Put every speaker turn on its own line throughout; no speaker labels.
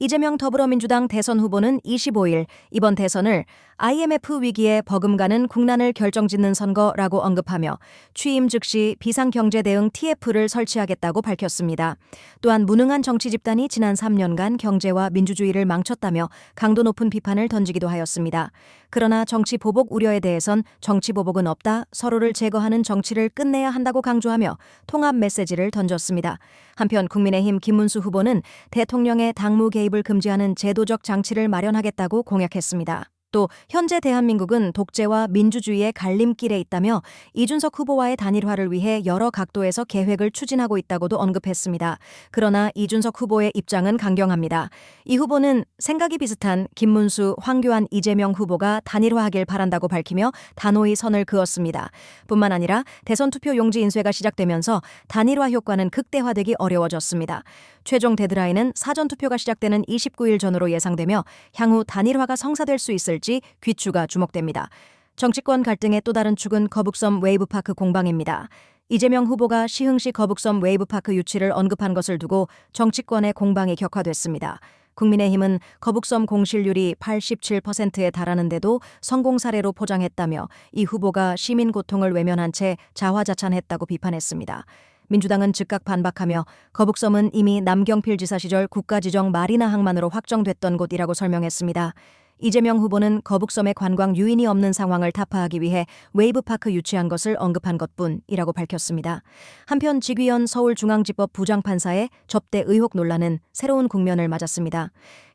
이재명 더불어민주당 대선 후보는 25일 이번 대선을 IMF 위기에 버금가는 국난을 결정짓는 선거라고 언급하며 취임 즉시 비상경제 대응 TF를 설치하겠다고 밝혔습니다. 또한 무능한 정치 집단이 지난 3년간 경제와 민주주의를 망쳤다며 강도 높은 비판을 던지기도 하였습니다. 그러나 정치 보복 우려에 대해선 정치 보복은 없다, 서로를 제거하는 정치를 끝내야 한다고 강조하며 통합 메시지를 던졌습니다. 한편 국민의힘 김문수 후보는 대통령의 당무 개입 을 금지하는 제도적 장치를 마련하겠다고 공약했습니다. 또 현재 대한민국은 독재와 민주주의의 갈림길에 있다며 이준석 후보와의 단일화를 위해 여러 각도에서 계획을 추진하고 있다고도 언급했습니다. 그러나 이준석 후보의 입장은 강경합니다. 이 후보는 생각이 비슷한 김문수, 황교안, 이재명 후보가 단일화하길 바란다고 밝히며 단호히 선을 그었습니다. 뿐만 아니라 대선 투표 용지 인쇄가 시작되면서 단일화 효과는 극대화되기 어려워졌습니다. 최종 데드라인은 사전 투표가 시작되는 29일 전으로 예상되며 향후 단일화가 성사될 수 있을 지 귀추가 주목됩니다. 정치권 갈등의 또 다른 축은 거북섬 웨이브파크 공방입니다. 이재명 후보가 시흥시 거북섬 웨이브파크 유치를 언급한 것을 두고 정치권의 공방이 격화됐습니다. 국민의힘은 거북섬 공실률이 87%에 달하는데도 성공 사례로 포장했다며 이 후보가 시민 고통을 외면한 채 자화자찬했다고 비판했습니다. 민주당은 즉각 반박하며 거북섬은 이미 남경필 지사 시절 국가지정 마리나 항만으로 확정됐던 곳이라고 설명했습니다. 이재명 후보는 거북섬의 관광 유인이 없는 상황을 타파하기 위해 웨이브파크 유치한 것을 언급한 것뿐이라고 밝혔습니다. 한편 직위현 서울중앙지법 부장판사의 접대 의혹 논란은 새로운 국면을 맞았습니다.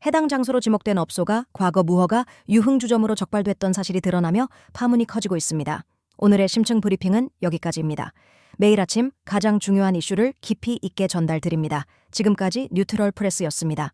해당 장소로 지목된 업소가 과거 무허가 유흥주점으로 적발됐던 사실이 드러나며 파문이 커지고 있습니다. 오늘의 심층 브리핑은 여기까지입니다. 매일 아침 가장 중요한 이슈를 깊이 있게 전달드립니다. 지금까지 뉴트럴 프레스였습니다.